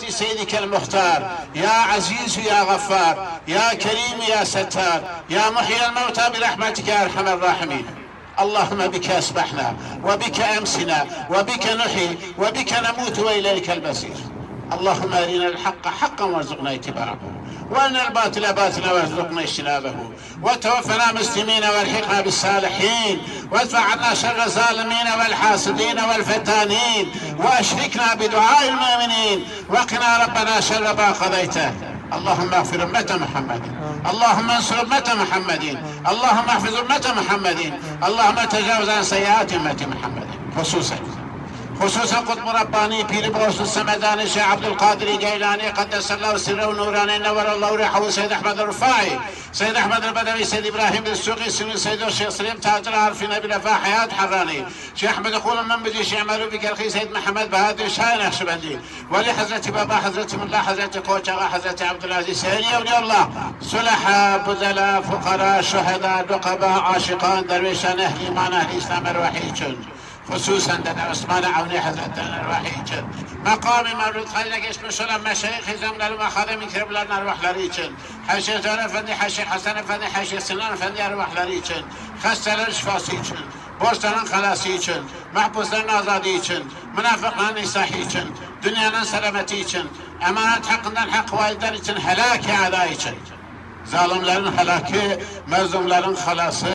سيدك المختار. يا عزيز يا غفار يا كريم يا ستار يا محيي الموتى برحمتك يا أرحم الراحمين. اللهم بك أسبحنا وبك أمسنا وبك نحيي وبك نموت وإليك المصير. اللهم أرنا الحق حقا وارزقنا اتباعه. وأرنا الباطل باطلا وارزقنا اجتنابه وتوفنا مسلمين والحقنا بالصالحين. وادفع عنا شر الظالمين والحاسدين والفتانين. وأشركنا بدعاء المؤمنين. وقنا ربنا شر ما قضيته اللهم اغفر أمة محمد. اللهم انصر أمة محمد. اللهم احفظ أمة محمد. اللهم تجاوز عن سيئات أمة محمد. خصوصا. خصوصا قطب رباني بير بوس السمداني شيخ عبد القادر جيلاني قدس الله سره ونوراني نور الله روحه سيد احمد الرفاعي سيد احمد البدوي سيد ابراهيم السوقي سيد الشيخ سليم تاج العارفين بلفا حياه حراني شيخ احمد يقول من بديش يعملوا بك الخي سيد محمد بهادر شاين نقشبندي ولي حضرة بابا حضرة ملا حضرة كوچا حضرة عبد العزيز سيني ولي الله صلحاء بدلاء فقراء شهداء نقباء عاشقان درويشان اهل ايمان اهل اسلام الوحيد hususen de Osman Avni Hazretleri'nin ruhu için, makamı mevlutlarıyla geçmiş olan meşayih hizamları ve hadim ikrimlerin ervahları için, Haşi Zor Efendi, Haşi Hasan Efendi, Haşi Sinan Efendi ervahları için, hastaların şifası için, borçların kalası için, mahpusların azadı için, münafıkların islahı için, dünyanın selameti için, emanet hakkından hak vaidler için, helaki ada için. Zalimlerin helaki, mezlumların halası,